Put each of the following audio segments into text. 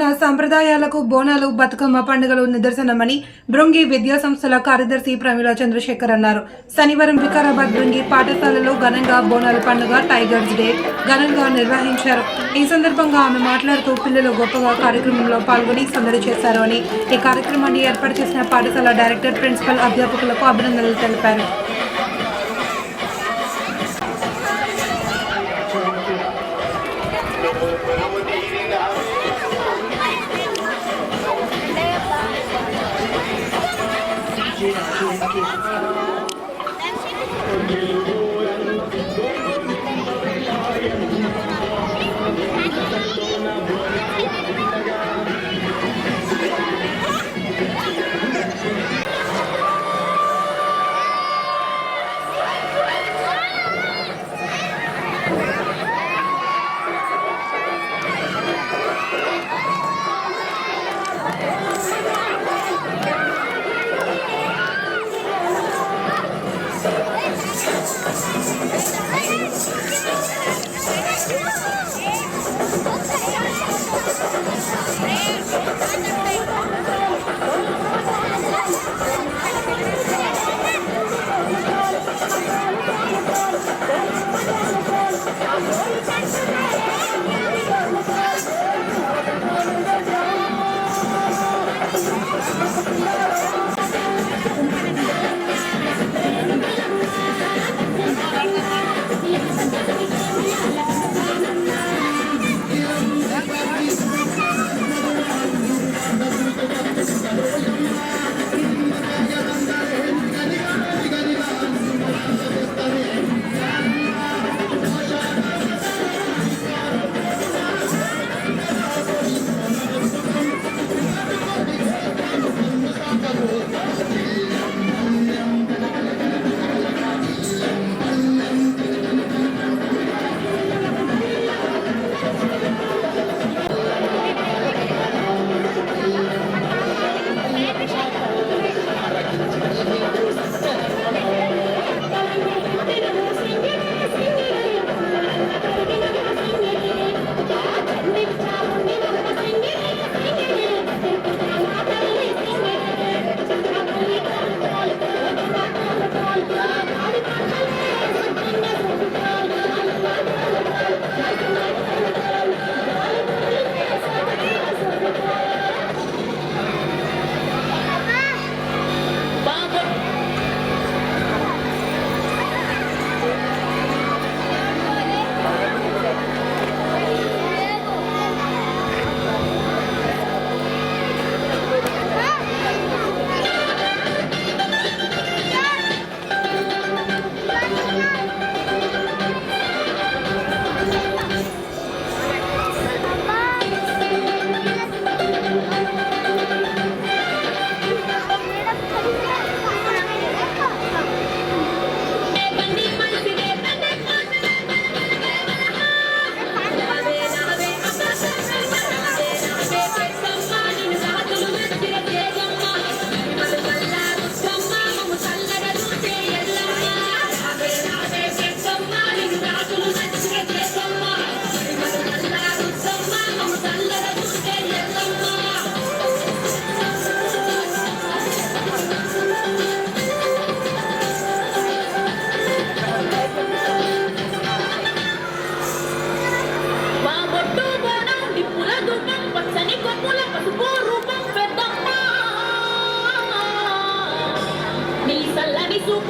తెలంగాణ సాంప్రదాయాలకు బోనాలు బతుకమ్మ పండుగలు నిదర్శనమని బృంగి విద్యా సంస్థల కార్యదర్శి ప్రమీల చంద్రశేఖర్ అన్నారు. శనివారం వికారాబాద్ బృంగి పాఠశాలలో ఘనంగా బోనాల పండుగ టైగర్స్ డే ఘనంగా నిర్వహించారు. ఈ సందర్భంగా ఆమె మాట్లాడుతూ పిల్లలు గొప్పగా కార్యక్రమంలో పాల్గొని సందడి చేశారు అని ఈ కార్యక్రమాన్ని ఏర్పాటు చేసిన పాఠశాల డైరెక్టర్ ప్రిన్సిపల్ అధ్యాపకులకు అభినందనలు తెలిపారు.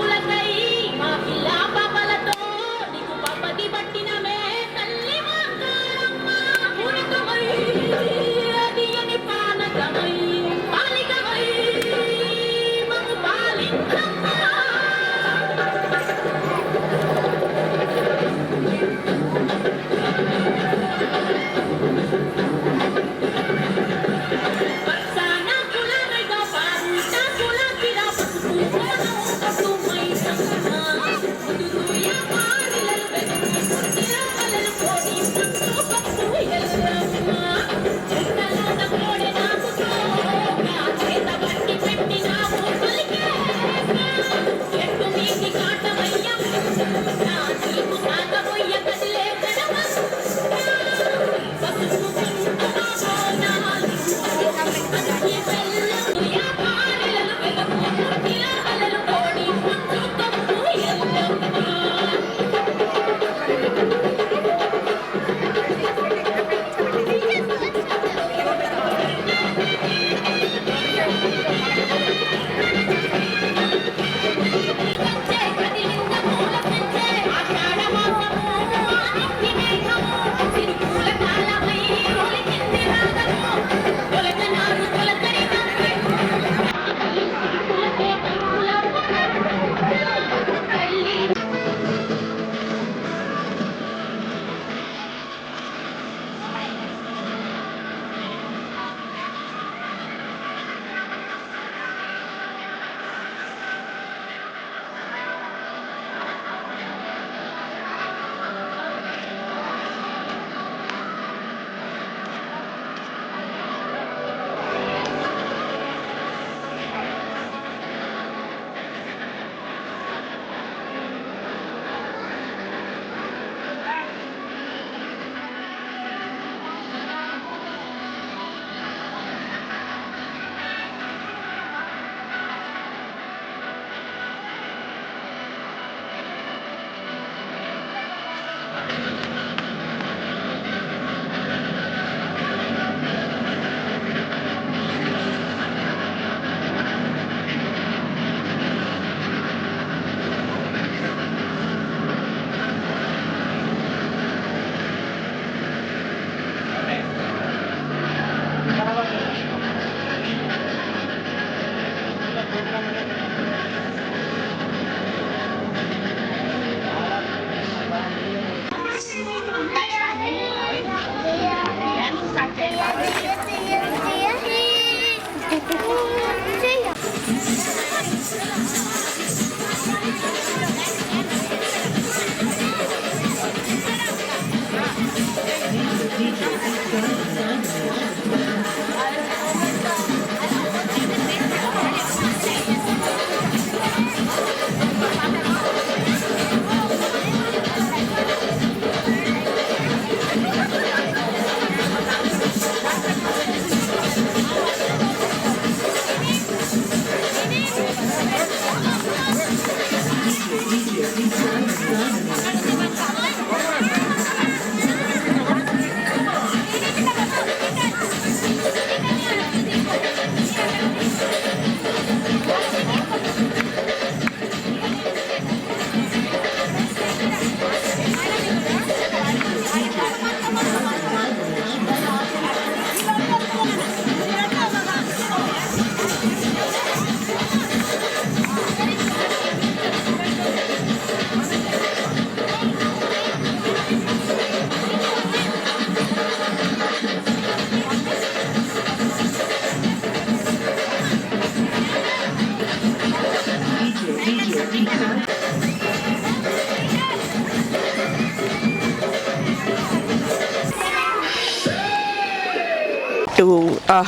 Kulang na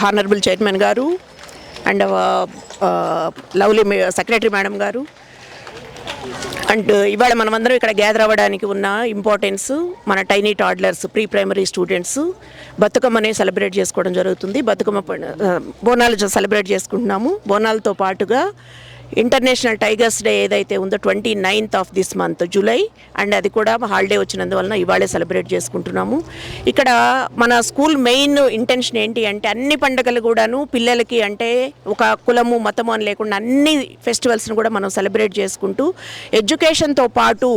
హానరబుల్ చైర్మన్ గారు అండ్ లవ్లీ సెక్రటరీ మేడం గారు. అండ్ ఇవాళ మనమందరం ఇక్కడ గ్యాదర్ అవ్వడానికి ఉన్న ఇంపార్టెన్స్ మన tiny toddlers pre primary students బతుకమ్మని సెలబ్రేట్ చేసుకోవడం జరుగుతుంది. బతుకమ్మ బోనాలు సెలబ్రేట్ చేసుకుంటున్నాము. బోనాలతో పాటుగా ఇంటర్నేషనల్ టైగర్స్ డే ఏదైతే ఉందో twenty ninth of this month July. And అది కూడా హాలిడే వచ్చినందువలన ఇవాళే సెలబ్రేట్ చేసుకుంటున్నాము. ఇక్కడ మన స్కూల్ మెయిన్ ఇంటెన్షన్ ఏంటి అంటే అన్ని పండుగలు కూడాను పిల్లలకి అంటే ఒక కులము మతము అని లేకుండా అన్ని ఫెస్టివల్స్ని కూడా మనం సెలబ్రేట్ చేసుకుంటూ ఎడ్యుకేషన్తో పాటు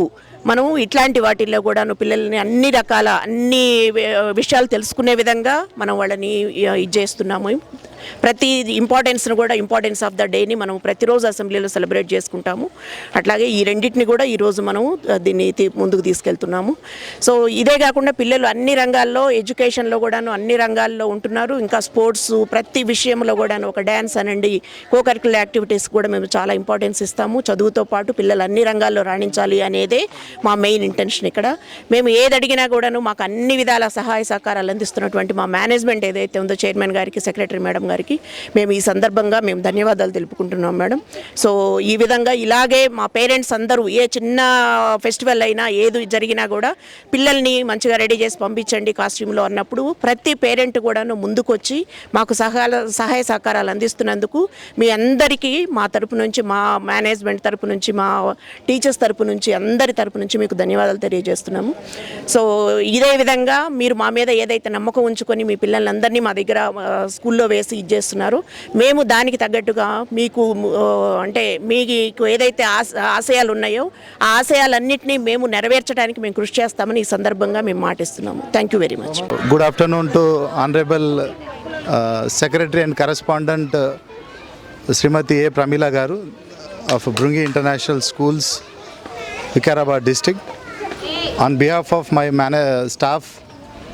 మనము ఇట్లాంటి వాటిల్లో కూడాను పిల్లల్ని అన్ని రకాల అన్ని విషయాలు తెలుసుకునే విధంగా మనం వాళ్ళని ఇది చేస్తున్నాము. ప్రతి ఇంపార్టెన్స్ను కూడా ఇంపార్టెన్స్ ఆఫ్ ద డేని మనం ప్రతిరోజు అసెంబ్లీలో సెలబ్రేట్ చేసుకుంటాము. అట్లాగే ఈ రెండింటిని కూడా ఈరోజు మనం దీన్ని తీ- ముందుకు తీసుకెళ్తున్నాము. సో ఇదే కాకుండా పిల్లలు అన్ని రంగాల్లో ఎడ్యుకేషన్లో కూడాను అన్ని రంగాల్లో ఉంటున్నారు. ఇంకా స్పోర్ట్స్ ప్రతి విషయంలో కూడాను ఒక డ్యాన్స్ అనండి కో కరికులర్ యాక్టివిటీస్ కూడా మేము చాలా ఇంపార్టెన్స్ ఇస్తాము. చదువుతో పాటు పిల్లలు అన్ని రంగాల్లో రాణించాలి అనేదే మా మెయిన్ ఇంటెన్షన్ ఇక్కడ. మేము ఏది అడిగినా కూడాను మాకు అన్ని విధాల సహాయ సహకారాలు అందిస్తున్నటువంటి మా మేనేజ్మెంట్ ఏదైతే ఉందో చైర్మన్ గారికి సెక్రటరీ మేడం గారికి మేము ఈ సందర్భంగా మేము ధన్యవాదాలు తెలుపుకుంటున్నాం మేడం. సో ఈ విధంగా ఇలాగే మా పేరెంట్స్ అందరూ ఏ చిన్న ఫెస్టివల్ అయినా ఏది జరిగినా కూడా పిల్లల్ని మంచిగా రెడీ చేసి పంపించండి కాస్ట్యూమ్లో అన్నప్పుడు ప్రతి పేరెంట్ కూడాను ముందుకొచ్చి మాకు సహాయ సహాయ సహకారాలు అందిస్తున్నందుకు మీ అందరికీ మా తరపు నుంచి మా మేనేజ్మెంట్ తరపు నుంచి మా టీచర్స్ తరపు నుంచి అందరి తరపు నుంచి మీకు ధన్యవాదాలు తెలియజేస్తున్నాము. సో ఇదే విధంగా మీరు మా మీద ఏదైతే నమ్మకం ఉంచుకొని మీ పిల్లలందరినీ మా దగ్గర స్కూల్లో వేసి ఇది చేస్తున్నారు మేము దానికి తగ్గట్టుగా మీకు అంటే మీకు ఏదైతే ఆశ ఆశయాలు ఉన్నాయో ఆ ఆశయాలన్నింటినీ మేము నెరవేర్చడానికి మేము కృషి చేస్తామని ఈ సందర్భంగా మేము మాటిస్తున్నాము. Thank you very much good afternoon to honourable secretary and correspondent Srimathi A Pramila గారు of Bhrungi international schools Vikarabad District. On behalf of my staff,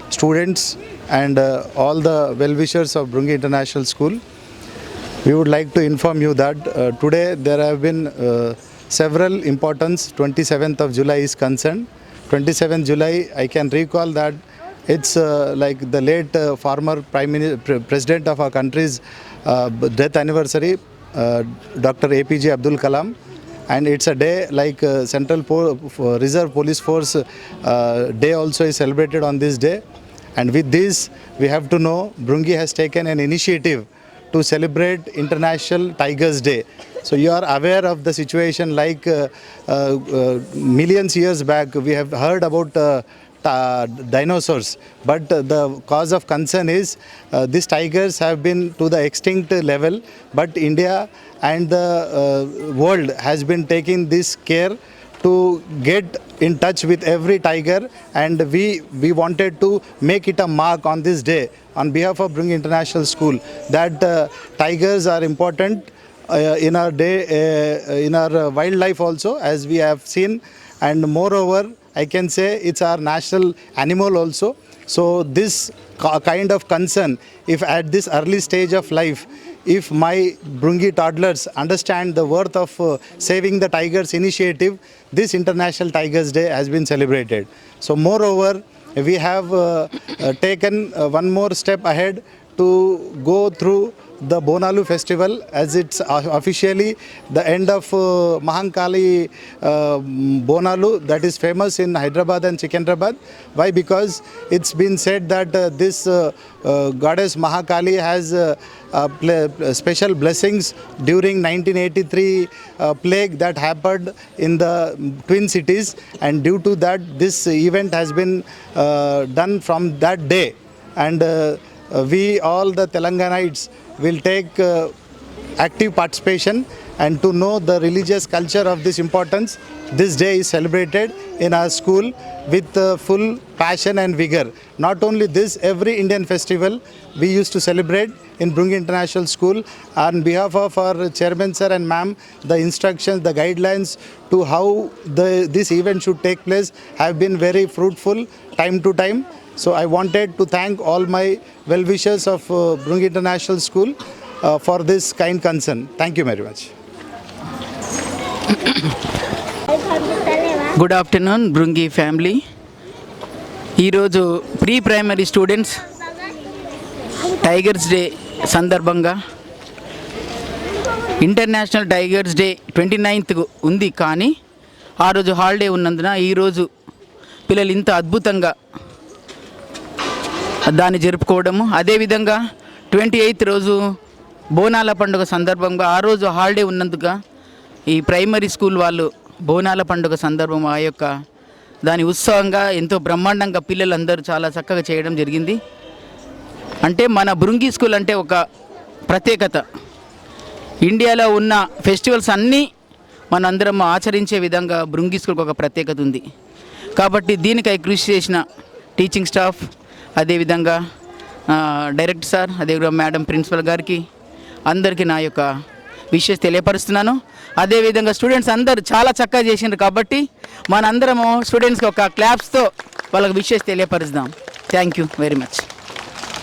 students and uh, all the well-wishers of Brungi International School, we would like to inform you that uh, today there have been uh, several importance. 27th of july is concerned. 27th july i can recall that it's uh, like the late uh, former prime minister president of our country's uh, death anniversary uh, dr apj abdul kalam and it's a day like uh, central po- reserve police force uh, day also is celebrated on this day and with this we have to know brungi has taken an initiative to celebrate International Tigers Day. So you are aware of the situation like uh, uh, uh, millions years back we have heard about uh, dinosaurs. But uh, the cause of concern is uh, these tigers have been to the extinct level but India and the uh, world has been taking this care to get in touch with every tiger and we we wanted to make it a mark on this day on behalf of Bring International School that uh, tigers are important uh, in our day uh, in our uh, wildlife also as we have seen. And moreover I can say it's our national animal also so this kind of concern if at this early stage of life if my Brungi toddlers understand the worth of uh, saving the tigers initiative, this International Tigers Day has been celebrated. So, moreover, we have uh, uh, taken uh, one more step ahead to go through the Bonalu festival as it's officially the end of uh, Mahankali uh, Bonalu that is famous in Hyderabad and Secunderabad. Why? Because it's been said that uh, this uh, uh, goddess Mahakali has uh, uh, special blessings during 1983 uh, plague that happened in the twin cities and due to that this event has been uh, done from that day and uh, uh, we all the Telanganites will take uh, active participation and to know the religious culture of this importance this day is celebrated in our school with uh, full passion and vigor. Not only this every indian festival we used to celebrate in Brungi International School. On behalf of our chairman sir and ma'am the instructions the guidelines to how the this event should take place have been very fruitful time to time so I wanted to thank all my well-wishers of uh, Brungi International School uh, for this kind concern. Thank you very much. Good afternoon Bhrungi family ఈరోజు pre primary students tigers day సందర్భంగా international tigers day twenty ninth ఉంది కానీ ఆ రోజు holiday ఉన్నందున ఈరోజు పిల్లలు ఇంత అద్భుతంగా దాన్ని జరుపుకోవడము. అదేవిధంగా ట్వంటీ ఎయిత్ రోజు బోనాల పండుగ సందర్భంగా ఆ రోజు హాలిడే ఉన్నందుగా ఈ ప్రైమరీ స్కూల్ వాళ్ళు బోనాల పండుగ సందర్భం ఆ యొక్క దాని ఉత్సవంగా ఎంతో బ్రహ్మాండంగా పిల్లలందరూ చాలా చక్కగా చేయడం జరిగింది. అంటే మన బృంగి స్కూల్ అంటే ఒక ప్రత్యేకత. ఇండియాలో ఉన్న ఫెస్టివల్స్ అన్నీ మనందరం ఆచరించే విధంగా బృంగి స్కూల్కి ఒక ప్రత్యేకత ఉంది. కాబట్టి దీనికై కృషి చేసిన టీచింగ్ స్టాఫ్ అదేవిధంగా డైరెక్ట్ డైరెక్టర్ సార్ అదేవిధంగా మేడం ప్రిన్సిపల్ గారికి అందరికీ నా యొక్క విషెస్ తెలియపరుస్తున్నాను. అదేవిధంగా స్టూడెంట్స్ అందరూ చాలా చక్కగా చేసినారు కాబట్టి మనందరము స్టూడెంట్స్కి ఒక క్లాప్స్తో వాళ్ళకి విషెస్ తెలియపరుస్తాం థ్యాంక్ యూ వెరీ మచ్.